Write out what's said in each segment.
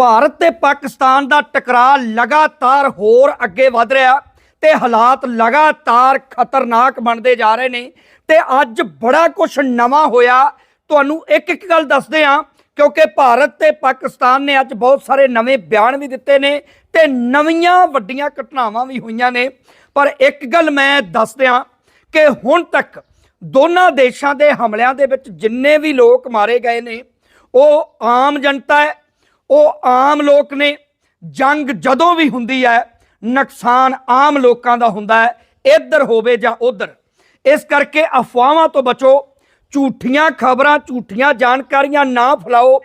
ਭਾਰਤ ਤੇ ਪਾਕਿਸਤਾਨ ਦਾ ਟਕਰਾਅ ਲਗਾਤਾਰ ਹੋਰ ਅੱਗੇ ਵਧ ਰਿਹਾ ਤੇ ਹਾਲਾਤ ਲਗਾਤਾਰ ਖਤਰਨਾਕ ਬਣਦੇ ਜਾ ਰਹੇ ਨੇ ਤੇ ਅੱਜ ਬੜਾ ਕੁਝ ਨਵਾਂ ਹੋਇਆ। ਤੁਹਾਨੂੰ ਇੱਕ ਇੱਕ ਗੱਲ ਦੱਸਦੇ ਹਾਂ, ਕਿਉਂਕਿ ਭਾਰਤ ਤੇ ਪਾਕਿਸਤਾਨ ਨੇ ਅੱਜ ਬਹੁਤ ਸਾਰੇ ਨਵੇਂ ਬਿਆਨ ਵੀ ਦਿੱਤੇ ਨੇ ਤੇ ਨਵੀਆਂ ਵੱਡੀਆਂ ਘਟਨਾਵਾਂ ਵੀ ਹੋਈਆਂ ਨੇ। ਪਰ ਇੱਕ ਗੱਲ ਮੈਂ ਦੱਸਦਿਆਂ ਕਿ ਹੁਣ ਤੱਕ ਦੋਨਾਂ ਦੇਸ਼ਾਂ ਦੇ ਹਮਲਿਆਂ ਦੇ ਵਿੱਚ ਜਿੰਨੇ ਵੀ ਲੋਕ ਮਾਰੇ ਗਏ ਨੇ, ਉਹ ਆਮ ਜਨਤਾ ਹੈ ਉਹ ਆਮ ਲੋਕ ਨੇ। ਜੰਗ ਜਦੋਂ ਵੀ ਹੁੰਦੀ ਹੈ, ਨੁਕਸਾਨ ਆਮ ਲੋਕਾਂ ਦਾ ਹੁੰਦਾ ਹੈ, ਇੱਧਰ ਹੋਵੇ ਜਾਂ ਉੱਧਰ। ਇਸ ਕਰਕੇ ਅਫਵਾਹਾਂ ਤੋਂ ਬਚੋ, ਝੂਠੀਆਂ ਖਬਰਾਂ, ਝੂਠੀਆਂ ਜਾਣਕਾਰੀਆਂ ਨਾ ਫੈਲਾਓ।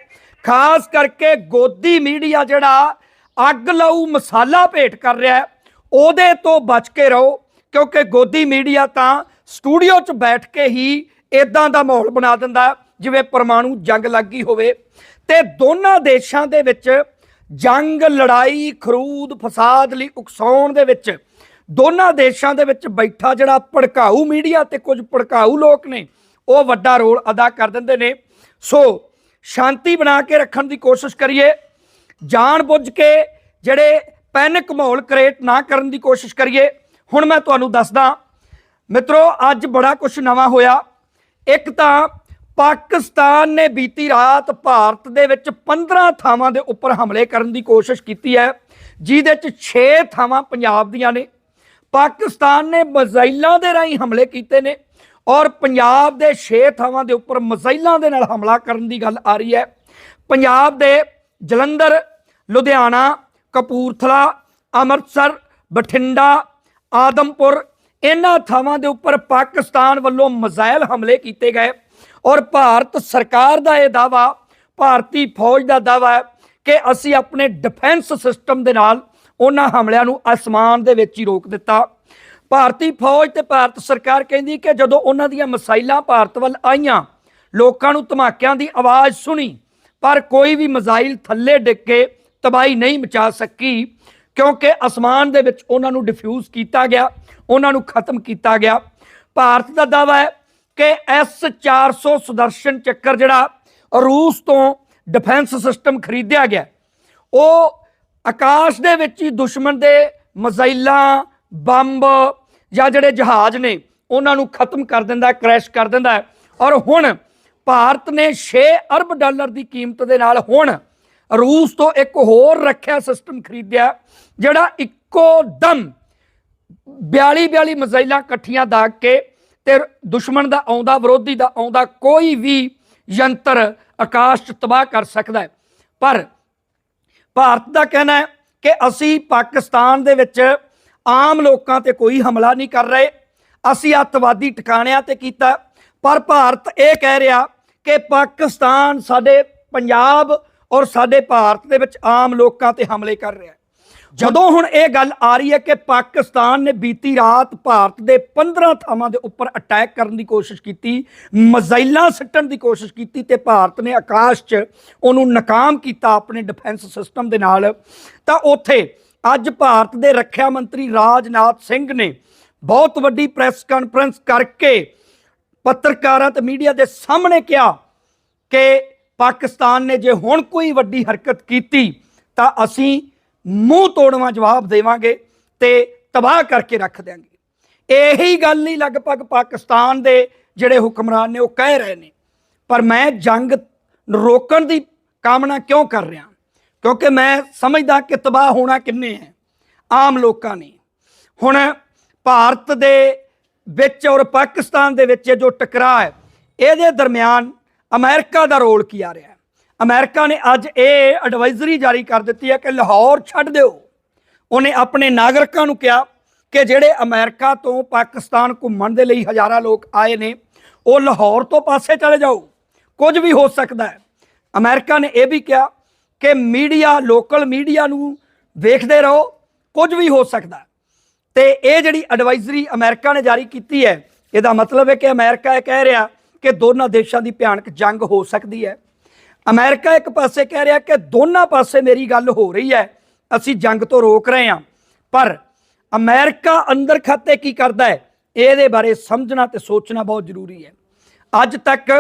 ਖਾਸ ਕਰਕੇ ਗੋਦੀ ਮੀਡੀਆ ਜਿਹੜਾ ਅੱਗ ਲਾਊ, ਮਸਾਲਾ ਭੇਟ ਕਰ ਰਿਹਾ ਉਹਦੇ ਤੋਂ ਬਚ ਕੇ ਰਹੋ, ਕਿਉਂਕਿ ਗੋਦੀ ਮੀਡੀਆ ਤਾਂ ਸਟੂਡੀਓ 'ਚ ਬੈਠ ਕੇ ਹੀ ਇਦਾਂ ਦਾ ਮਾਹੌਲ ਬਣਾ ਦਿੰਦਾ ਜਿਵੇਂ ਪਰਮਾਣੂ ਜੰਗ ਲੱਗੀ ਹੋਵੇ, ਤੇ ਦੋਨਾਂ ਦੇਸ਼ਾਂ ਦੇ ਵਿੱਚ ਜੰਗ, ਲੜਾਈ, ਖਰੂਦ, ਫਸਾਦ ਲਈ ਉਕਸਾਉਣ ਦੇ ਵਿੱਚ ਦੋਨਾਂ ਦੇਸ਼ਾਂ ਦੇ ਵਿੱਚ ਬੈਠਾ ਜਿਹੜਾ ਭੜਕਾਊ ਮੀਡੀਆ ਤੇ ਕੁਝ ਭੜਕਾਊ ਲੋਕ ਨੇ, ਉਹ ਵੱਡਾ ਰੋਲ ਅਦਾ ਕਰ ਦਿੰਦੇ ਨੇ। ਸੋ ਸ਼ਾਂਤੀ ਬਣਾ ਕੇ ਰੱਖਣ ਦੀ ਕੋਸ਼ਿਸ਼ ਕਰੀਏ, ਜਾਣ ਬੁੱਝ ਕੇ ਜਿਹੜੇ ਪੈਨਿਕ ਮਾਹੌਲ ਕ੍ਰੀਏਟ ਨਾ ਕਰਨ ਦੀ ਕੋਸ਼ਿਸ਼ ਕਰੀਏ। ਹੁਣ ਮੈਂ ਤੁਹਾਨੂੰ ਦੱਸਦਾ, ਮਿੱਤਰੋ, ਅੱਜ ਬੜਾ ਕੁਝ ਨਵਾਂ ਹੋਇਆ। ਇੱਕ ਤਾਂ ਪਾਕਿਸਤਾਨ ਨੇ ਬੀਤੀ ਰਾਤ ਭਾਰਤ ਦੇ ਵਿੱਚ 15 ਥਾਵਾਂ ਦੇ ਉੱਪਰ ਹਮਲੇ ਕਰਨ ਦੀ ਕੋਸ਼ਿਸ਼ ਕੀਤੀ ਹੈ, ਜਿਹਦੇ ਚ 6 ਥਾਵਾਂ ਪੰਜਾਬ ਦੀਆਂ ਨੇ। ਪਾਕਿਸਤਾਨ ਨੇ ਮਜ਼ਾਈਲਾਂ ਦੇ ਰਾਹੀਂ ਹਮਲੇ ਕੀਤੇ ਨੇ ਔਰ ਪੰਜਾਬ ਦੇ 6 ਥਾਵਾਂ ਦੇ ਉੱਪਰ ਮਜ਼ਾਈਲਾਂ ਦੇ ਨਾਲ ਹਮਲਾ ਕਰਨ ਦੀ ਗੱਲ ਆ ਰਹੀ ਹੈ। ਪੰਜਾਬ ਦੇ ਜਲੰਧਰ, ਲੁਧਿਆਣਾ, ਕਪੂਰਥਲਾ, ਅੰਮ੍ਰਿਤਸਰ, ਬਠਿੰਡਾ, ਆਦਮਪੁਰ, ਇਹਨਾਂ ਥਾਵਾਂ ਦੇ ਉੱਪਰ ਪਾਕਿਸਤਾਨ ਵੱਲੋਂ ਮਜ਼ਾਇਲ ਹਮਲੇ ਕੀਤੇ ਗਏ। ਔਰ ਭਾਰਤ ਸਰਕਾਰ ਦਾ ਇਹ ਦਾਵਾ ਭਾਰਤੀ ਫੌਜ ਦਾ ਦਾਵਾ ਹੈ ਕਿ ਅਸੀਂ ਆਪਣੇ ਡਿਫੈਂਸ ਸਿਸਟਮ ਦੇ ਨਾਲ ਉਹਨਾਂ ਹਮਲਿਆਂ ਨੂੰ ਅਸਮਾਨ ਦੇ ਵਿੱਚ ਹੀ ਰੋਕ ਦਿੱਤਾ। ਭਾਰਤੀ ਫੌਜ ਤੇ ਭਾਰਤ ਸਰਕਾਰ ਕਹਿੰਦੀ ਕਿ ਜਦੋਂ ਉਹਨਾਂ ਦੀਆਂ ਮਸਾਈਲਾਂ ਭਾਰਤ ਵੱਲ ਆਈਆਂ, ਲੋਕਾਂ ਨੂੰ ਧਮਾਕਿਆਂ ਦੀ ਆਵਾਜ਼ ਸੁਣੀ, ਪਰ ਕੋਈ ਵੀ ਮਜ਼ਾਈਲ ਥੱਲੇ ਡਿੱਗ ਕੇ ਤਬਾਹੀ ਨਹੀਂ ਮਚਾ ਸਕੀ, ਕਿਉਂਕਿ ਅਸਮਾਨ ਦੇ ਵਿੱਚ ਉਹਨਾਂ ਨੂੰ ਡਿਫਿਊਜ਼ ਕੀਤਾ ਗਿਆ, ਉਹਨਾਂ ਨੂੰ ਖਤਮ ਕੀਤਾ ਗਿਆ। ਭਾਰਤ ਦਾ ਦਾਵਾ ਹੈ ਕਿ S400 ਸੁਦਰਸ਼ਨ ਚੱਕਰ ਜਿਹੜਾ ਰੂਸ ਤੋਂ ਡਿਫੈਂਸ ਸਿਸਟਮ ਖਰੀਦਿਆ ਗਿਆ। ਉਹ ਆਕਾਸ਼ ਦੇ ਵਿੱਚ ਹੀ ਦੁਸ਼ਮਣ ਦੇ ਮਜ਼ਾਈਲਾਂ, ਬੰਬ ਜਾਂ ਜਿਹੜੇ ਜਹਾਜ਼ ਨੇ, ਉਹਨਾਂ ਨੂੰ ਖਤਮ ਕਰ ਦਿੰਦਾ, ਕ੍ਰੈਸ਼ ਕਰ ਦਿੰਦਾ ਔਰ ਹੁਣ ਭਾਰਤ ਨੇ 6 ਅਰਬ ਡਾਲਰ ਦੀ ਕੀਮਤ ਦੇ ਨਾਲ ਹੁਣ ਰੂਸ ਤੋਂ ਇੱਕ ਹੋਰ ਰੱਖਿਆ ਸਿਸਟਮ ਖਰੀਦਿਆ, ਜਿਹੜਾ ਇੱਕੋ ਦਮ 42 42 ਮਜ਼ਾਈਲਾਂ ਇਕੱਠੀਆਂ ਦਾਗ ਕੇ ਤੇ ਦੁਸ਼ਮਣ ਦਾ ਆਉਂਦਾ, ਵਿਰੋਧੀ ਦਾ ਆਉਂਦਾ, ਕੋਈ ਵੀ ਯੰਤਰ ਆਕਾਸ਼ 'ਚ ਤਬਾਹ ਕਰ ਸਕਦਾ ਹੈ। ਪਰ ਭਾਰਤ ਦਾ ਕਹਿਣਾ ਹੈ ਕਿ ਅਸੀਂ ਪਾਕਿਸਤਾਨ ਦੇ ਵਿੱਚ ਆਮ ਲੋਕਾਂ ਤੇ ਕੋਈ ਹਮਲਾ ਨਹੀਂ ਕਰ ਰਹੇ। ਅਸੀਂ ਅੱਤਵਾਦੀ ਟਿਕਾਣਿਆਂ ਤੇ ਕੀਤਾ ਪਰ ਭਾਰਤ ਇਹ ਕਹਿ ਰਿਹਾ ਕਿ ਪਾਕਿਸਤਾਨ ਸਾਡੇ ਪੰਜਾਬ ਔਰ ਸਾਡੇ ਭਾਰਤ ਦੇ ਵਿੱਚ ਆਮ ਲੋਕਾਂ ਤੇ ਹਮਲੇ ਕਰ ਰਿਹਾ ਹੈ। ਜਦੋਂ ਹੁਣ ਇਹ ਗੱਲ ਆ ਰਹੀ ਹੈ ਕਿ ਪਾਕਿਸਤਾਨ ਨੇ ਬੀਤੀ ਰਾਤ ਭਾਰਤ ਦੇ 15 ਥਾਵਾਂ ਦੇ ਉੱਪਰ ਅਟੈਕ ਕਰਨ ਦੀ ਕੋਸ਼ਿਸ਼ ਕੀਤੀ ਮਜ਼ਾਈਲਾਂ ਸੱਟਣ ਦੀ ਕੋਸ਼ਿਸ਼ ਕੀਤੀ ਤੇ ਭਾਰਤ ਨੇ ਆਕਾਸ਼ 'ਚ ਉਹਨੂੰ ਨਾਕਾਮ ਕੀਤਾ ਆਪਣੇ ਡਿਫੈਂਸ ਸਿਸਟਮ ਦੇ ਨਾਲ ਤਾਂ ਉੱਥੇ ਅੱਜ ਭਾਰਤ ਦੇ ਰੱਖਿਆ ਮੰਤਰੀ ਰਾਜਨਾਥ ਸਿੰਘ ਨੇ ਬਹੁਤ ਵੱਡੀ ਪ੍ਰੈਸ ਕਾਨਫਰੰਸ ਕਰਕੇ ਪੱਤਰਕਾਰਾਂ ਤੇ ਮੀਡੀਆ ਦੇ ਸਾਹਮਣੇ ਕਿਹਾ ਕਿ ਪਾਕਿਸਤਾਨ ਨੇ ਜੇ ਹੁਣ ਕੋਈ ਵੱਡੀ ਹਰਕਤ ਕੀਤੀ ਤਾਂ ਅਸੀਂ ਮੂੰਹ ਤੋੜਵਾ, ਜਵਾਬ ਦੇਵਾਂਗੇ ਤੇ ਤਬਾਹ ਕਰਕੇ ਰੱਖ ਦਿਆਂਗੇ। ਇਹੀ ਗੱਲ ਹੀ ਲਗਭਗ ਪਾਕਿਸਤਾਨ ਦੇ ਜਿਹੜੇ ਹੁਕਮਰਾਨ ਨੇ ਉਹ ਕਹਿ ਰਹੇ ਨੇ। ਪਰ ਮੈਂ ਜੰਗ ਰੋਕਣ ਦੀ ਕਾਮਨਾ ਕਿਉਂ ਕਰ ਰਿਹਾ? ਕਿਉਂਕਿ ਮੈਂ ਸਮਝਦਾ ਕਿ ਤਬਾਹ ਹੋਣਾ ਕਿੰਨੇ ਹੈ। ਆਮ ਲੋਕਾਂ ਨੇ। ਹੁਣ ਭਾਰਤ ਦੇ ਵਿੱਚ ਔਰ ਪਾਕਿਸਤਾਨ ਦੇ ਵਿੱਚ ਜੋ ਟਕਰਾਅ ਹੈ, ਇਹਦੇ ਦਰਮਿਆਨ ਅਮਰੀਕਾ ਦਾ ਰੋਲ ਕੀ ਆ ਰਿਹਾ ਹੈ? ਅਮਰੀਕਾ ਨੇ ਅੱਜ ਇਹ ਐਡਵਾਈਜ਼ਰੀ ਜਾਰੀ ਕਰ ਦਿੱਤੀ ਹੈ ਕਿ ਲਾਹੌਰ ਛੱਡ ਦਿਓ। ਉਹਨੇ ਆਪਣੇ ਨਾਗਰਿਕਾਂ ਨੂੰ ਕਿਹਾ ਕਿ ਜਿਹੜੇ ਅਮਰੀਕਾ ਤੋਂ ਪਾਕਿਸਤਾਨ ਘੁੰਮਣ ਦੇ ਲਈ ਹਜ਼ਾਰਾਂ ਲੋਕ ਆਏ ਨੇ, ਉਹ ਲਾਹੌਰ ਤੋਂ ਪਾਸੇ ਚਲੇ ਜਾਓ। ਕੁਝ ਵੀ ਹੋ ਸਕਦਾ ਹੈ। ਅਮਰੀਕਾ ਨੇ ਇਹ ਵੀ ਕਿਹਾ ਕਿ ਮੀਡੀਆ, ਲੋਕਲ ਮੀਡੀਆ ਨੂੰ ਵੇਖਦੇ ਰਹੋ, ਕੁਝ ਵੀ ਹੋ ਸਕਦਾ ਹੈ। ਤੇ ਇਹ ਜਿਹੜੀ ਐਡਵਾਈਜ਼ਰੀ ਅਮਰੀਕਾ ਨੇ ਜਾਰੀ ਕੀਤੀ ਹੈ, ਇਹਦਾ ਮਤਲਬ ਹੈ ਕਿ ਅਮਰੀਕਾ ਇਹ ਕਹਿ ਰਿਹਾ ਕਿ ਦੋਨਾਂ ਦੇਸ਼ਾਂ ਦੀ ਭਿਆਨਕ ਜੰਗ ਹੋ ਸਕਦੀ ਹੈ। ਅਮਰੀਕਾ ਇੱਕ ਪਾਸੇ ਕਹਿ ਰਿਹਾ ਕਿ ਦੋਨਾਂ ਪਾਸੇ ਮੇਰੀ ਗੱਲ ਹੋ ਰਹੀ ਹੈ, ਅਸੀਂ ਜੰਗ ਤੋਂ ਰੋਕ ਰਹੇ ਹਾਂ। ਪਰ ਅਮਰੀਕਾ ਅੰਦਰ ਖਾਤੇ ਕੀ ਕਰਦਾ ਹੈ, ਇਹਦੇ ਬਾਰੇ ਸਮਝਣਾ ਤੇ ਸੋਚਣਾ ਬਹੁਤ ਜ਼ਰੂਰੀ ਹੈ। ਅੱਜ ਤੱਕ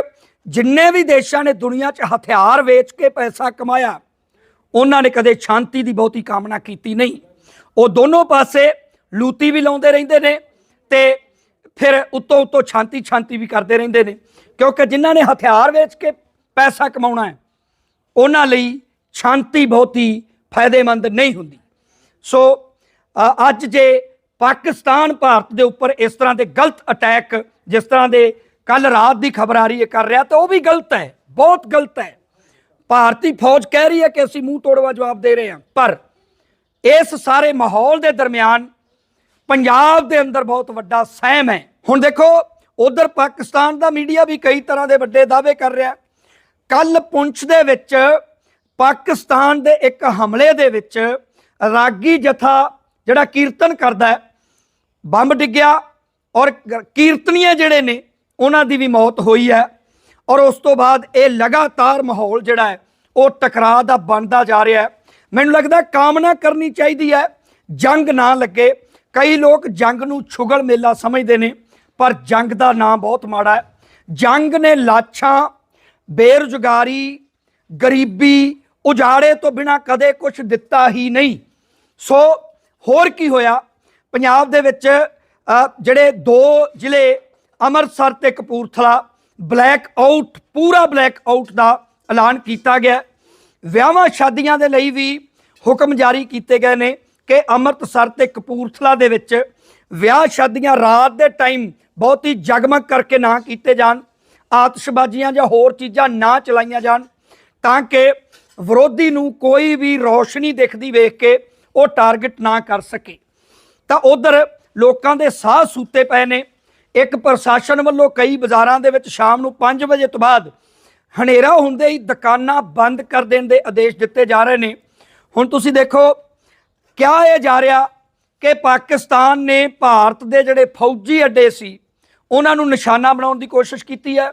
ਜਿੰਨੇ ਵੀ ਦੇਸ਼ਾਂ ਨੇ ਦੁਨੀਆ 'ਚ ਹਥਿਆਰ ਵੇਚ ਕੇ ਪੈਸਾ ਕਮਾਇਆ, ਉਹਨਾਂ ਨੇ ਕਦੇ ਸ਼ਾਂਤੀ ਦੀ ਬਹੁਤੀ ਕਾਮਨਾ ਕੀਤੀ ਨਹੀਂ। ਉਹ ਦੋਨੋਂ ਪਾਸੇ ਲੂਤੀ ਵੀ ਲਾਉਂਦੇ ਰਹਿੰਦੇ ਨੇ ਤੇ ਫਿਰ ਉੱਤੋਂ ਉੱਤੋਂ ਸ਼ਾਂਤੀ ਸ਼ਾਂਤੀ ਵੀ ਕਰਦੇ ਰਹਿੰਦੇ ਨੇ, ਕਿਉਂਕਿ ਜਿਨ੍ਹਾਂ ਨੇ ਹਥਿਆਰ ਵੇਚ ਕੇ ਪੈਸਾ ਕਮਾਉਣਾ ਹੈ, ਉਹਨਾਂ ਲਈ ਸ਼ਾਂਤੀ ਬਹੁਤੀ ਫਾਇਦੇਮੰਦ ਨਹੀਂ ਹੁੰਦੀ। ਸੋ ਅੱਜ ਜੇ ਪਾਕਿਸਤਾਨ ਭਾਰਤ ਦੇ ਉੱਪਰ ਇਸ ਤਰ੍ਹਾਂ ਦੇ ਗਲਤ ਅਟੈਕ ਜਿਸ ਤਰ੍ਹਾਂ ਦੇ ਕੱਲ ਰਾਤ ਦੀ ਖਬਰ ਆ ਰਹੀ ਹੈ ਕਰ ਰਿਹਾ, ਤਾਂ ਉਹ ਵੀ ਗਲਤ ਹੈ, ਬਹੁਤ ਗਲਤ ਹੈ। ਭਾਰਤੀ ਫੌਜ ਕਹਿ ਰਹੀ ਹੈ ਕਿ ਅਸੀਂ ਮੂੰਹ ਤੋੜਵਾ ਜਵਾਬ ਦੇ ਰਹੇ ਹਾਂ, ਪਰ ਇਸ ਸਾਰੇ ਮਾਹੌਲ ਦੇ ਦਰਮਿਆਨ ਪੰਜਾਬ ਦੇ ਅੰਦਰ ਬਹੁਤ ਵੱਡਾ ਸਹਿਮ ਹੈ। ਹੁਣ ਦੇਖੋ, ਉਧਰ ਪਾਕਿਸਤਾਨ ਦਾ ਮੀਡੀਆ ਵੀ ਕਈ ਤਰ੍ਹਾਂ ਦੇ ਵੱਡੇ ਦਾਅਵੇ ਕਰ ਰਿਹਾ। ਕੱਲ ਪੁੰਛ ਦੇ ਵਿੱਚ ਪਾਕਿਸਤਾਨ ਦੇ ਇੱਕ ਹਮਲੇ ਦੇ ਵਿੱਚ ਰਾਗੀ ਜਥਾ ਜਿਹੜਾ ਕੀਰਤਨ ਕਰਦਾ ਹੈ, ਬੰਬ ਡਿੱਗਿਆ ਔਰ ਕੀਰਤਨੀਏ ਜਿਹੜੇ ਨੇ, ਉਹਨਾਂ ਦੀ ਵੀ ਮੌਤ ਹੋਈ ਹੈ ਔਰ ਉਸ ਤੋਂ ਬਾਅਦ ਇਹ ਲਗਾਤਾਰ ਮਾਹੌਲ ਜਿਹੜਾ ਹੈ, ਉਹ ਟਕਰਾਅ ਦਾ ਬਣਦਾ ਜਾ ਰਿਹਾ ਹੈ। ਮੈਨੂੰ ਲੱਗਦਾ ਕਾਮਨਾ ਕਰਨੀ ਚਾਹੀਦੀ ਹੈ, ਜੰਗ ਨਾ ਲੱਗੇ। ਕਈ ਲੋਕ ਜੰਗ ਨੂੰ ਛੁਗਲ ਮੇਲਾ ਸਮਝਦੇ ਨੇ, ਪਰ ਜੰਗ ਦਾ ਨਾਂ ਬਹੁਤ ਮਾੜਾ ਹੈ। ਜੰਗ ਨੇ ਲਾਛਾਂ ਬੇਰੁਜ਼ਗਾਰੀ, ਗਰੀਬੀ ਉਜਾੜੇ ਤੋਂ ਬਿਨਾ ਕਦੇ ਕੁਝ ਦਿੱਤਾ ਹੀ ਨਹੀਂ। ਸੋ ਹੋਰ ਕੀ ਹੋਇਆ? ਪੰਜਾਬ ਦੇ ਵਿੱਚ ਜਿਹੜੇ ਦੋ ਜ਼ਿਲ੍ਹੇ, ਅੰਮ੍ਰਿਤਸਰ ਤੇ ਕਪੂਰਥਲਾ ਬਲੈਕ ਆਊਟ ਪੂਰਾ ਬਲੈਕ ਆਊਟ ਦਾ ਐਲਾਨ ਕੀਤਾ ਗਿਆ। ਵਿਆਹਾਂ ਸ਼ਾਦੀਆਂ ਦੇ ਲਈ ਵੀ ਹੁਕਮ ਜਾਰੀ ਕੀਤੇ ਗਏ ਨੇ ਕਿ ਅੰਮ੍ਰਿਤਸਰ ਤੇ ਕਪੂਰਥਲਾ ਦੇ ਵਿੱਚ ਵਿਆਹ ਸ਼ਾਦੀਆਂ ਰਾਤ ਦੇ ਟਾਈਮ ਬਹੁਤ ਹੀ ਜਗਮਗ ਕਰਕੇ ਨਾ ਕੀਤੇ ਜਾਣ। ਆਤਿਸ਼ਬਾਜ਼ੀਆਂ ਜਾਂ ਹੋਰ ਚੀਜ਼ਾਂ ਨਾ ਚਲਾਈਆਂ ਜਾਣ, ਤਾਂ ਕਿ ਵਿਰੋਧੀ ਨੂੰ ਕੋਈ ਵੀ ਰੌਸ਼ਨੀ ਦਿਖਦੀ ਵੇਖ ਕੇ ਉਹ ਟਾਰਗੇਟ ਨਾ ਕਰ ਸਕੇ। ਤਾਂ ਉਧਰ ਲੋਕਾਂ ਦੇ ਸਾਹ ਸੂਤੇ ਪਏ ਨੇ। ਇੱਕ ਪ੍ਰਸ਼ਾਸਨ ਵੱਲੋਂ ਕਈ ਬਾਜ਼ਾਰਾਂ ਦੇ ਵਿੱਚ ਸ਼ਾਮ ਨੂੰ 5 ਵਜੇ ਤੋਂ ਬਾਅਦ ਹਨੇਰਾ ਹੁੰਦੇ ਹੀ ਦੁਕਾਨਾਂ ਬੰਦ ਕਰ ਦੇਣ ਦੇ ਆਦੇਸ਼ ਦਿੱਤੇ ਜਾ ਰਹੇ ਨੇ। ਹੁਣ ਤੁਸੀਂ ਦੇਖੋ ਕਿਹਾ ਇਹ ਜਾ ਰਿਹਾ ਕਿ ਪਾਕਿਸਤਾਨ ਨੇ ਭਾਰਤ ਦੇ ਜਿਹੜੇ ਫੌਜੀ ਅੱਡੇ ਸੀ ਉਹਨਾਂ ਨੂੰ ਨਿਸ਼ਾਨਾ ਬਣਾਉਣ ਦੀ ਕੋਸ਼ਿਸ਼ ਕੀਤੀ ਹੈ।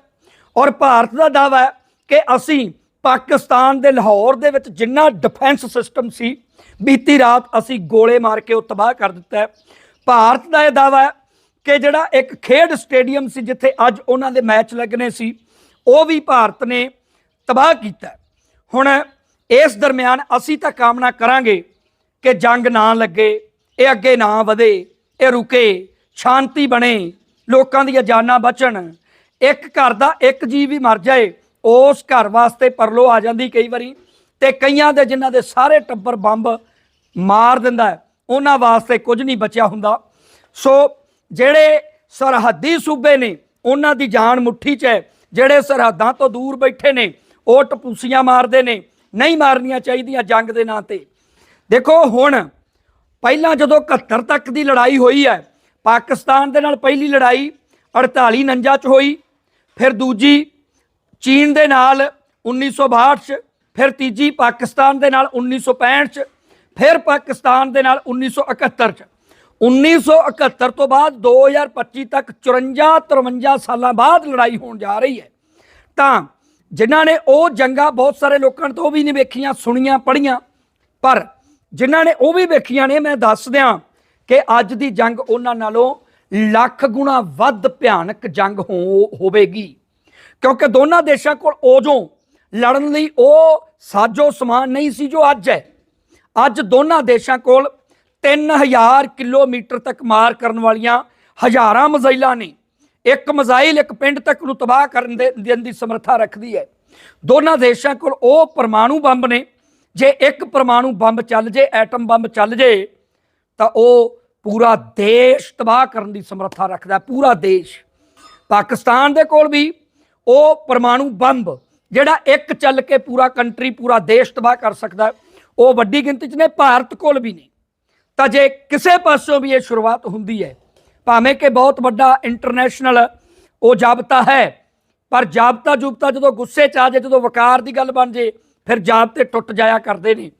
ਔਰ ਭਾਰਤ ਦਾ ਦਾਅਵਾ ਹੈ ਕਿ ਅਸੀਂ ਪਾਕਿਸਤਾਨ ਦੇ ਲਾਹੌਰ ਦੇ ਵਿੱਚ ਜਿੰਨਾ ਡਿਫੈਂਸ ਸਿਸਟਮ ਸੀ, ਬੀਤੀ ਰਾਤ ਅਸੀਂ ਗੋਲੇ ਮਾਰ ਕੇ ਉਹ ਤਬਾਹ ਕਰ ਦਿੱਤਾ ਹੈ। ਭਾਰਤ ਦਾ ਇਹ ਦਾਅਵਾ ਹੈ ਕਿ ਜਿਹੜਾ ਇੱਕ ਖੇਡ ਸਟੇਡੀਅਮ ਸੀ ਜਿੱਥੇ ਅੱਜ ਉਹਨਾਂ ਦੇ ਮੈਚ ਲੱਗਣੇ ਸੀ, ਉਹ ਵੀ ਭਾਰਤ ਨੇ ਤਬਾਹ ਕੀਤਾ ਹੁਣ ਇਸ ਦਰਮਿਆਨ ਅਸੀਂ ਤਾਂ ਕਾਮਨਾ ਕਰਾਂਗੇ ਕਿ ਜੰਗ ਨਾ ਲੱਗੇ, ਇਹ ਅੱਗੇ ਨਾ ਵਧੇ, ਇਹ ਰੁਕੇ, ਸ਼ਾਂਤੀ ਬਣੇ। ਲੋਕਾਂ ਦੀਆਂ ਜਾਨਾਂ ਬਚਣ। ਇੱਕ ਘਰ ਦਾ ਇੱਕ ਜੀਵ ਵੀ ਮਰ ਜਾਏ ਉਸ ਘਰ ਵਾਸਤੇ ਪਰਲੋ ਆ ਜਾਂਦੀ ਕਈ ਵਾਰੀ ਤੇ ਕਈਆਂ ਦੇ ਜਿਨ੍ਹਾਂ ਦੇ ਸਾਰੇ ਟੱਬਰ ਬੰਬ ਮਾਰ ਦਿੰਦਾ ਹੈ, ਉਹਨਾਂ ਵਾਸਤੇ ਕੁਝ ਨਹੀਂ ਬਚਿਆ ਹੁੰਦਾ। ਸੋ ਜਿਹੜੇ ਸਰਹੱਦੀ ਸੂਬੇ ਨੇ ਉਹਨਾਂ ਦੀ ਜਾਨ ਮੁੱਠੀ 'ਚ ਹੈ। ਜਿਹੜੇ ਸਰਹੱਦਾਂ ਤੋਂ ਦੂਰ ਬੈਠੇ ਨੇ ਉਹ ਟਪੂਸੀਆਂ ਮਾਰਦੇ ਨੇ ਨਹੀਂ ਮਾਰਨੀਆਂ ਚਾਹੀਦੀਆਂ ਜੰਗ ਦੇ ਨਾਂ ਤੇ। ਦੇਖੋ ਹੁਣ ਪਹਿਲਾਂ ਜਦੋਂ 71 ਤੱਕ ਦੀ ਲੜਾਈ ਹੋਈ ਹੈ ਪਾਕਿਸਤਾਨ ਦੇ ਨਾਲ ਪਹਿਲੀ ਲੜਾਈ 48 49 ਚ ਹੋਈ, ਫਿਰ ਦੂਜੀ ਚੀਨ ਦੇ ਨਾਲ 1962 ਚ, ਫਿਰ ਤੀਜੀ ਪਾਕਿਸਤਾਨ ਦੇ ਨਾਲ 1965 ਚ, ਫਿਰ ਪਾਕਿਸਤਾਨ ਦੇ ਨਾਲ 1971 ਚ। 1971 ਤੋਂ ਬਾਅਦ 2025 ਤੱਕ 54 53 ਸਾਲਾਂ ਬਾਅਦ ਲੜਾਈ ਹੋਣ ਜਾ ਰਹੀ ਹੈ। ਤਾਂ ਜਿਨ੍ਹਾਂ ਨੇ ਉਹ ਜੰਗਾਂ ਬਹੁਤ ਸਾਰੇ ਲੋਕਾਂ ਤੋਂ ਉਹ ਵੀ ਨਹੀਂ ਵੇਖੀਆਂ, ਸੁਣੀਆਂ ਪੜੀਆਂ ਪਰ ਜਿਨ੍ਹਾਂ ਨੇ ਉਹ ਵੀ ਵੇਖੀਆਂ ਨੇ, ਮੈਂ ਦੱਸ ਦਿਆਂ ਕਿ ਅੱਜ ਦੀ ਜੰਗ ਉਹਨਾਂ ਨਾਲੋਂ ਲੱਖ ਗੁਣਾ ਵੱਧ ਭਿਆਨਕ ਜੰਗ ਹੋ- ਹੋਵੇਗੀ। ਕਿਉਂਕਿ ਦੋਨਾਂ ਦੇਸ਼ਾਂ ਕੋਲ ਉਦੋਂ ਲੜਨ ਲਈ ਉਹ ਸਾਜੋ ਸਮਾਨ ਨਹੀਂ ਸੀ ਜੋ ਅੱਜ ਹੈ। ਅੱਜ ਦੋਨਾਂ ਦੇਸ਼ਾਂ ਕੋਲ 3000 ਕਿਲੋਮੀਟਰ ਤੱਕ ਮਾਰ ਕਰਨ ਵਾਲੀਆਂ ਹਜ਼ਾਰਾਂ ਮਜ਼ਾਈਲਾਂ ਨੇ। ਇੱਕ ਮਜ਼ਾਈਲ ਇੱਕ ਪਿੰਡ ਤੱਕ ਨੂੰ ਤਬਾਹ ਕਰਨ ਦੇ ਦੇਣ ਦੀ ਸਮਰੱਥਾ ਰੱਖਦੀ ਹੈ। ਦੋਨਾਂ ਦੇਸ਼ਾਂ ਕੋਲ ਉਹ ਪਰਮਾਣੂ ਬੰਬ ਨੇ। ਜੇ ਇੱਕ ਪਰਮਾਣੂ ਬੰਬ ਚੱਲ ਜੇ, ਐਟਮ ਬੰਬ ਚੱਲ ਜੇ ਤਾਂ ਉਹ ਪੂਰਾ ਦੇਸ਼ ਤਬਾਹ ਕਰਨ ਦੀ ਸਮਰੱਥਾ ਰੱਖਦਾ, ਪੂਰਾ ਦੇਸ਼। ਪਾਕਿਸਤਾਨ ਦੇ ਕੋਲ ਵੀ ਉਹ ਪਰਮਾਣੂ ਬੰਬ, ਜਿਹੜਾ ਇੱਕ ਚੱਲ ਕੇ ਪੂਰਾ ਕੰਟਰੀ, ਪੂਰਾ ਦੇਸ਼ ਤਬਾਹ ਕਰ ਸਕਦਾ, ਉਹ ਵੱਡੀ ਗਿਣਤੀ 'ਚ ਨੇ, ਭਾਰਤ ਕੋਲ ਵੀ ਨੇ ਤਾਂ ਜੇ ਕਿਸੇ ਪਾਸੋਂ ਵੀ ਇਹ ਸ਼ੁਰੂਆਤ ਹੁੰਦੀ ਹੈ, ਭਾਵੇਂ ਕਿ ਬਹੁਤ ਵੱਡਾ ਇੰਟਰਨੈਸ਼ਨਲ ਉਹ ਜਾਬਤਾ ਹੈ, ਪਰ ਜਾਬਤਾ ਜੁਬਤਾ ਜਦੋਂ ਗੁੱਸੇ 'ਚ ਆ ਜਾਏ, ਜਦੋਂ ਵਕਾਰ ਦੀ ਗੱਲ ਬਣ ਜੇ ਫਿਰ ਜਾਬਤੇ ਟੁੱਟ ਜਾਇਆ ਕਰਦੇ ਨੇ।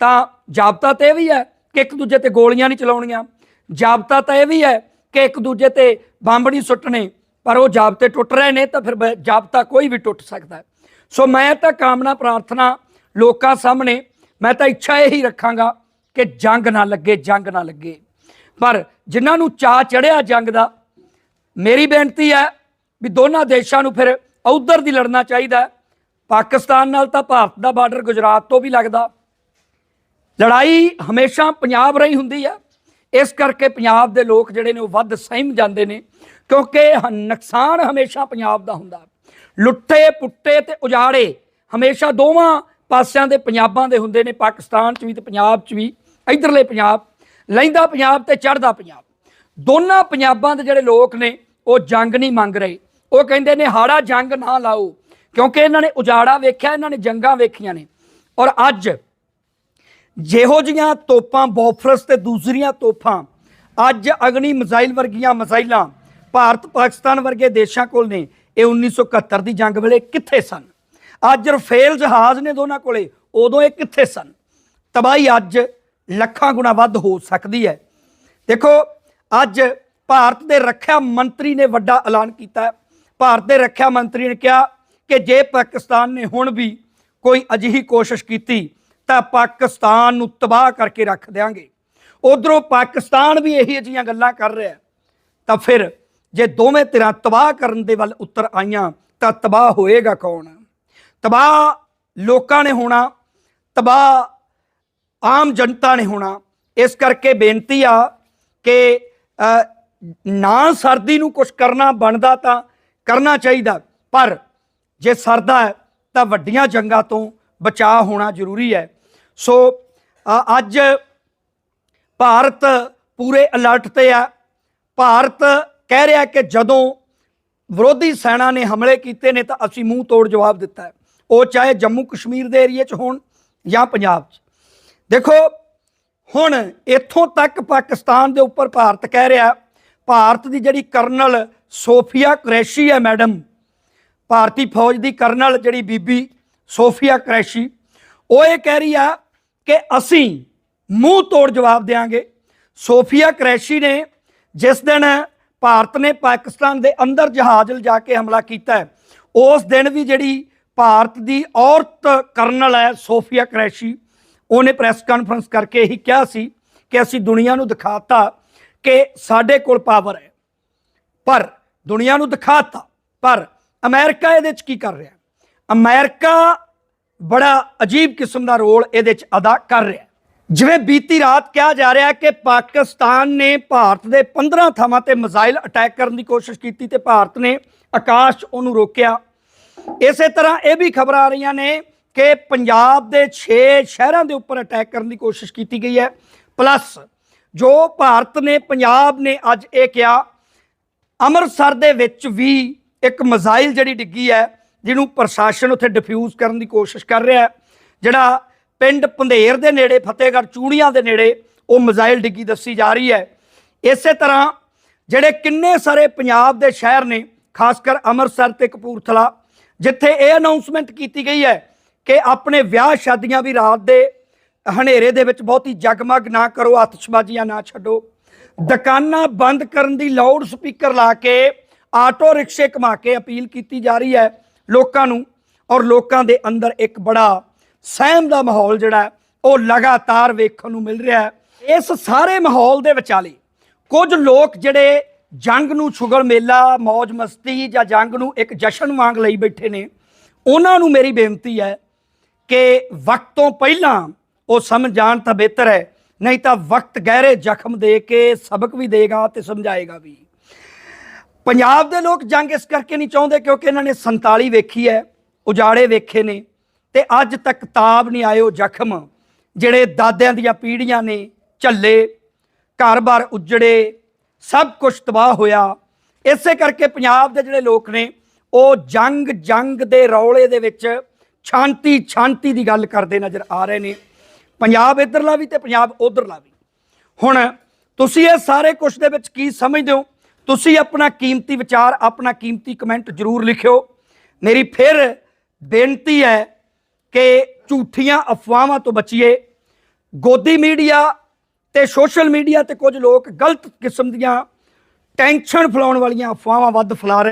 ਤਾਂ ਜਾਬਤਾ ਤੇ ਇਹ ਵੀ ਹੈ ਕਿ ਇੱਕ ਦੂਜੇ ਤੇ ਗੋਲੀਆਂ ਨਹੀਂ ਚਲਾਉਣੀਆਂ। ਜਾਬਤਾ ਤਾਂ ਇਹ ਵੀ ਹੈ ਕਿ ਇੱਕ ਦੂਜੇ ਤੇ ਬੰਬ ਨਹੀਂ ਸੁੱਟਣੇ, ਪਰ ਉਹ ਜਾਬਤੇ ਟੁੱਟ ਰਹੇ ਨੇ ਤਾਂ ਫਿਰ ਬ- ਜਾਬਤਾ ਕੋਈ ਵੀ ਟੁੱਟ ਸਕਦਾ ਹੈ। ਸੋ ਮੈਂ ਤਾਂ ਕਾਮਨਾ, ਪ੍ਰਾਰਥਨਾ ਲੋਕਾਂ ਸਾਹਮਣੇ, ਮੈਂ ਤਾਂ ਇੱਛਾ ਇਹੀ ਰੱਖਾਂਗਾ ਕਿ ਜੰਗ ਨਾ ਲੱਗੇ, ਜੰਗ ਨਾ ਲੱਗੇ। ਪਰ ਜਿਨ੍ਹਾਂ ਨੂੰ ਚਾਹ ਚੜਿਆ ਜੰਗ ਦਾ, ਮੇਰੀ ਬੇਨਤੀ ਹੈ ਵੀ ਦੋਨਾਂ ਦੇਸ਼ਾਂ ਨੂੰ ਫਿਰ ਉਧਰ ਦੀ ਲੜਨਾ ਚਾਹੀਦਾ ਪਾਕਿਸਤਾਨ ਨਾਲ ਤਾਂ ਭਾਰਤ ਦਾ ਬਾਰਡਰ ਗੁਜਰਾਤ ਤੋਂ ਵੀ ਲੱਗਦਾ। ਲੜਾਈ ਹਮੇਸ਼ਾ ਪੰਜਾਬ ਰਹੀ ਹੁੰਦੀ ਆ। ਇਸ ਕਰਕੇ ਪੰਜਾਬ ਦੇ ਲੋਕ ਜਿਹੜੇ ਨੇ ਉਹ ਵੱਧ ਸਹਿਮ ਜਾਂਦੇ ਨੇ, ਕਿਉਂਕਿ ਹ- ਨੁਕਸਾਨ ਹਮੇਸ਼ਾ ਪੰਜਾਬ ਦਾ ਹੁੰਦਾ। ਲੁੱਟੇ, ਪੁੱਟੇ ਤੇ ਉਜਾੜੇ ਹਮੇਸ਼ਾ ਦੋਵਾਂ ਪਾਸਿਆਂ ਦੇ ਪੰਜਾਬਾਂ ਦੇ ਹੁੰਦੇ ਨੇ, ਪਾਕਿਸਤਾਨ 'ਚ ਵੀ ਤੇ ਪੰਜਾਬ 'ਚ ਵੀ, ਇਧਰਲੇ ਪੰਜਾਬ, ਲੈਂਦਾ ਪੰਜਾਬ ਤੇ ਚੜ੍ਹਦਾ ਪੰਜਾਬ। ਦੋਨਾਂ ਪੰਜਾਬਾਂ ਦੇ ਜਿਹੜੇ ਲੋਕ ਨੇ, ਉਹ ਜੰਗ ਨਹੀਂ ਮੰਗ ਰਹੇ। ਉਹ ਕਹਿੰਦੇ ਨੇ, ਹਾੜਾ ਜੰਗ ਨਾ ਲਾਓ, ਕਿਉਂਕਿ ਇਹਨਾਂ ਨੇ ਉਜਾੜਾ ਵੇਖਿਆ, ਇਹਨਾਂ ਨੇ ਜੰਗਾਂ ਵੇਖੀਆਂ ਨੇ। ਔਰ ਅੱਜ ਜਿਹੋ ਜੀਆਂ ਤੋਪਾਂ ਬੋਫਰਸ ਤੇ ਦੂਸਰੀਆਂ ਤੋਪਾਂ ਅੱਜ ਅਗਨੀ ਮਿਜ਼ਾਈਲ ਵਰਗੀਆਂ ਮਿਜ਼ਾਈਲਾਂ ਭਾਰਤ ਪਾਕਿਸਤਾਨ ਵਰਗੇ ਦੇਸ਼ਾਂ ਕੋਲ ਨੇ, ਇਹ 1971 ਦੀ ਜੰਗ ਵੇਲੇ ਕਿੱਥੇ ਸਨ? ਅੱਜ ਰਫੇਲ ਜਹਾਜ਼ ਨੇ ਦੋਨਾਂ ਕੋਲੇ, ਉਦੋਂ ਇਹ ਕਿੱਥੇ ਸਨ? ਤਬਾਹੀ ਅੱਜ ਲੱਖਾਂ ਗੁਣਾ ਵੱਧ ਹੋ ਸਕਦੀ ਹੈ। ਦੇਖੋ, ਅੱਜ ਭਾਰਤ ਦੇ ਰੱਖਿਆ ਮੰਤਰੀ ਨੇ ਵੱਡਾ ਐਲਾਨ ਕੀਤਾ ਭਾਰਤ ਦੇ ਰੱਖਿਆ ਮੰਤਰੀ ਨੇ ਕਿਹਾ ਕਿ ਜੇ ਪਾਕਿਸਤਾਨ ਨੇ ਹੁਣ ਵੀ ਕੋਈ ਅਜਿਹੀ ਕੋਸ਼ਿਸ਼ ਕੀਤੀ ਤਾਂ ਪਾਕਿਸਤਾਨ ਨੂੰ ਤਬਾਹ ਕਰਕੇ ਰੱਖ ਦੇਵਾਂਗੇ ਉਧਰੋਂ ਪਾਕਿਸਤਾਨ ਵੀ ਇਹੀ ਅਜਿਹੀਆਂ ਗੱਲਾਂ ਕਰ ਰਿਹਾ ਤਾਂ ਫਿਰ ਜੇ ਦੋਵੇਂ ਧਿਰਾਂ ਤਬਾਹ ਕਰਨ ਦੇ ਵੱਲ ਉੱਤਰ ਆਈਆਂ, ਤਾਂ ਤਬਾਹ ਹੋਏਗਾ ਕੌਣ? ਤਬਾਹ ਲੋਕਾਂ ਨੇ ਹੋਣਾ, ਤਬਾਹ ਆਮ ਜਨਤਾ ਨੇ ਹੋਣਾ। ਇਸ ਕਰਕੇ ਬੇਨਤੀ ਆ ਕਿ ਨਾ ਸਰਦੀ ਨੂੰ ਕੁਝ ਕਰਨਾ ਬਣਦਾ ਤਾਂ ਕਰਨਾ ਚਾਹੀਦਾ। ਪਰ ਜੇ ਸਰਦਾ ਹੈ, ਤਾਂ ਵੱਡੀਆਂ ਜੰਗਾਂ ਤੋਂ ਬਚਾਅ ਹੋਣਾ ਜ਼ਰੂਰੀ ਹੈ। ਸੋ ਅੱਜ ਭਾਰਤ ਪੂਰੇ ਅਲਰਟ ਤੇ ਆ। ਭਾਰਤ ਕਹਿ ਰਿਹਾ ਕਿ ਜਦੋਂ ਵਿਰੋਧੀ ਸੈਨਾ ਨੇ ਹਮਲੇ ਕੀਤੇ ਨੇ ਤਾਂ ਅਸੀਂ ਮੂੰਹ ਤੋੜ ਜਵਾਬ ਦਿੱਤਾ ਹੈ। ਉਹ ਚਾਹੇ ਜੰਮੂ ਕਸ਼ਮੀਰ ਦੇ ਏਰੀਏ 'ਚ ਹੋਣ ਜਾਂ ਪੰਜਾਬ 'ਚ। ਦੇਖੋ, ਹੁਣ ਇੱਥੋਂ ਤੱਕ ਪਾਕਿਸਤਾਨ ਦੇ ਉੱਪਰ ਭਾਰਤ ਕਹਿ ਰਿਹਾ, ਭਾਰਤ ਦੀ ਜਿਹੜੀ ਕਰਨਲ ਸੋਫੀਆ ਕੁਰੈਸ਼ੀ ਹੈ ਮੈਡਮ, ਭਾਰਤੀ ਫੌਜ ਦੀ ਕਰਨਲ ਜਿਹੜੀ ਬੀਬੀ ਸੋਫੀਆ ਕਰੈਸ਼ੀ, ਉਹ ਇਹ ਕਹਿ ਰਹੀ ਆ ਕਿ ਅਸੀਂ ਮੂੰਹ ਤੋੜ ਜਵਾਬ ਦੇਵਾਂਗੇ ਸੋਫੀਆ ਕਰੈਸ਼ੀ ਨੇ ਜਿਸ ਦਿਨ ਭਾਰਤ ਨੇ ਪਾਕਿਸਤਾਨ ਦੇ ਅੰਦਰ ਜਹਾਜ਼ ਲਿਜਾ ਕੇ ਹਮਲਾ ਕੀਤਾ ਹੈ, ਉਸ ਦਿਨ ਵੀ ਜਿਹੜੀ ਭਾਰਤ ਦੀ ਔਰਤ ਕਰਨਲ ਹੈ ਸੋਫੀਆ ਕਰੈਸ਼ੀ, ਉਹਨੇ ਪ੍ਰੈਸ ਕਾਨਫਰੰਸ ਕਰਕੇ ਇਹੀ ਕਿਹਾ ਸੀ ਕਿ ਅਸੀਂ ਦੁਨੀਆ ਨੂੰ ਦਿਖਾਤਾ ਕਿ ਸਾਡੇ ਕੋਲ ਪਾਵਰ ਹੈ। ਪਰ ਦੁਨੀਆ ਨੂੰ ਦਿਖਾਤਾ, ਪਰ ਅਮਰੀਕਾ ਇਹਦੇ ਚ ਕੀ ਕਰ ਰਿਹਾ ਅਮਰੀਕਾ ਬੜਾ ਅਜੀਬ ਕਿਸਮ ਦਾ ਰੋਲ ਇਹਦੇ ਚ ਅਦਾ ਕਰ ਰਿਹਾ ਜਿਵੇਂ ਬੀਤੀ ਰਾਤ ਕਿਹਾ ਜਾ ਰਿਹਾ ਕਿ ਪਾਕਿਸਤਾਨ ਨੇ ਭਾਰਤ ਦੇ 15 ਥਾਵਾਂ ਤੇ ਮਿਜ਼ਾਈਲ ਅਟੈਕ ਕਰਨ ਦੀ ਕੋਸ਼ਿਸ਼ ਕੀਤੀ ਤੇ ਭਾਰਤ ਨੇ ਆਕਾਸ਼ 'ਚ ਉਹਨੂੰ ਰੋਕਿਆ। ਇਸੇ ਤਰ੍ਹਾਂ ਇਹ ਵੀ ਖਬਰਾਂ ਆ ਰਹੀਆਂ ਨੇ ਕਿ ਪੰਜਾਬ ਦੇ 6 ਸ਼ਹਿਰਾਂ ਦੇ ਉੱਪਰ ਅਟੈਕ ਕਰਨ ਦੀ ਕੋਸ਼ਿਸ਼ ਕੀਤੀ ਗਈ ਹੈ। ਪਲੱਸ ਜੋ ਭਾਰਤ ਨੇ, ਪੰਜਾਬ ਨੇ ਅੱਜ ਇਹ ਕਿਹਾ, ਅੰਮ੍ਰਿਤਸਰ ਦੇ ਵਿੱਚ ਵੀ ਇੱਕ ਮਿਜ਼ਾਈਲ ਜਿਹੜੀ ਡਿੱਗੀ ਹੈ ਜਿਹਨੂੰ ਪ੍ਰਸ਼ਾਸਨ ਉੱਥੇ ਡਿਫਿਊਜ਼ ਕਰਨ ਦੀ ਕੋਸ਼ਿਸ਼ ਕਰ ਰਿਹਾ ਜਿਹੜਾ ਪਿੰਡ ਪੰਧੇਰ ਦੇ ਨੇੜੇ, ਫਤਿਹਗੜ੍ਹ ਚੂੜੀਆਂ ਦੇ ਨੇੜੇ ਉਹ ਮਿਜ਼ਾਈਲ ਡਿੱਗੀ ਦੱਸੀ ਜਾ ਰਹੀ ਹੈ। ਇਸੇ ਤਰ੍ਹਾਂ ਜਿਹੜੇ ਕਿੰਨੇ ਸਾਰੇ ਪੰਜਾਬ ਦੇ ਸ਼ਹਿਰ ਨੇ, ਖਾਸ ਕਰ ਅੰਮ੍ਰਿਤਸਰ ਤੇ ਕਪੂਰਥਲਾ, ਜਿੱਥੇ ਇਹ ਅਨਾਉਂਸਮੈਂਟ ਕੀਤੀ ਗਈ ਹੈ ਕਿ ਆਪਣੇ ਵਿਆਹ ਸ਼ਾਦੀਆਂ ਵੀ ਰਾਤ ਦੇ ਹਨੇਰੇ ਦੇ ਵਿੱਚ ਬਹੁਤੀ ਜਗਮਗ ਨਾ ਕਰੋ, ਆਤਿਸ਼ਬਾਜ਼ੀਆਂ ਨਾ ਛੱਡੋ। ਦੁਕਾਨਾਂ ਬੰਦ ਕਰਨ ਦੀ ਲਾਊਡ ਸਪੀਕਰ ਲਾ ਕੇ ਆਟੋ ਰਿਕਸ਼ੇ ਕਮਾ ਕੇ ਅਪੀਲ ਕੀਤੀ ਜਾ ਰਹੀ ਹੈ। ਲੋਕਾਂ ਨੂੰ ਔਰ ਲੋਕਾਂ ਦੇ ਅੰਦਰ ਇੱਕ ਬੜਾ ਸਹਿਮ ਦਾ ਮਾਹੌਲ ਜਿਹੜਾ ਉਹ ਲਗਾਤਾਰ ਵੇਖਣ ਨੂੰ ਮਿਲ ਰਿਹਾ ਹੈ। ਇਸ ਸਾਰੇ ਮਾਹੌਲ ਦੇ ਵਿਚਾਲੇ ਕੁਝ ਲੋਕ ਜਿਹੜੇ ਜੰਗ ਨੂੰ ਛੁਗਲ ਮੇਲਾ ਮौज ਮਸਤੀ ਜਾਂ ਜੰਗ ਨੂੰ ਇੱਕ ਜਸ਼ਨ ਵਾਂਗ ਲਈ ਬੈਠੇ ਨੇ, ਉਹਨਾਂ ਨੂੰ ਮੇਰੀ ਬੇਨਤੀ ਹੈ ਕਿ ਵਕਤ ਤੋਂ ਪਹਿਲਾਂ ਉਹ ਸਮਝ ਜਾਣ ਤਾਂ ਬਿਹਤਰ ਹੈ, ਨਹੀਂ ਤਾਂ ਵਕਤ ਗਹਿਰੇ ਜ਼ਖਮ ਦੇ ਕੇ ਸਬਕ ਵੀ ਦੇਗਾ ਤੇ ਸਮਝਾਏਗਾ ਵੀ। ਪੰਜਾਬ ਦੇ ਲੋਕ ਜੰਗ ਇਸ ਕਰਕੇ ਨਹੀਂ ਚਾਹੁੰਦੇ ਕਿਉਂਕਿ ਇਹਨਾਂ ਨੇ 47 ਵੇਖੀ ਹੈ, ਉਜਾੜੇ ਵੇਖੇ ਨੇ ਤੇ ਅੱਜ ਤੱਕ ਤਾਬ ਨਹੀਂ ਆਏ ਉਹ ਜ਼ਖਮ, ਜਿਹੜੇ ਦਾਦਿਆਂ ਦੀਆਂ ਪੀੜ੍ਹੀਆਂ ਨੇ ਝੱਲੇ, ਘਰ-ਬਾਰ ਉਜੜੇ, ਸਭ ਕੁਝ ਤਬਾਹ ਹੋਇਆ। ਇਸੇ ਕਰਕੇ ਪੰਜਾਬ ਦੇ ਜਿਹੜੇ ਲੋਕ ਨੇ, ਉਹ ਜੰਗ ਜੰਗ ਦੇ ਰੌਲੇ ਦੇ ਵਿੱਚ ਛਾਂਤੀ ਛਾਂਤੀ ਦੀ ਗੱਲ ਕਰਦੇ ਨਜ਼ਰ ਆ ਰਹੇ ਨੇ। ਪੰਜਾਬ ਇੱਧਰਲਾ ਵੀ ਤੇ ਪੰਜਾਬ ਉਧਰਲਾ ਵੀ। ਹੁਣ ਤੁਸੀਂ ਇਹ ਸਾਰੇ ਕੁਝ ਦੇ ਵਿੱਚ ਕੀ ਸਮਝਦੇ ਹੋ? ਤੁਸੀਂ ਆਪਣਾ ਕੀਮਤੀ ਵਿਚਾਰ, ਆਪਣਾ ਕੀਮਤੀ ਕਮੈਂਟ ਜ਼ਰੂਰ ਲਿਖਿਓ। ਮੇਰੀ ਫਿਰ ਬੇਨਤੀ ਹੈ ਕਿ ਝੂਠੀਆਂ ਅਫਵਾਹਾਂ ਤੋਂ ਬਚੀਏ। ਗੋਦੀ ਮੀਡੀਆ ਤੇ ਸੋਸ਼ਲ ਮੀਡੀਆ ਤੇ ਕੁਝ ਲੋਕ ਗਲਤ ਕਿਸਮ ਦੀਆਂ ਟੈਨਸ਼ਨ ਫੈਲਾਉਣ ਵਾਲੀਆਂ ਅਫਵਾਹਾਂ ਵੱਧ ਫੈਲਾ ਰਹੇ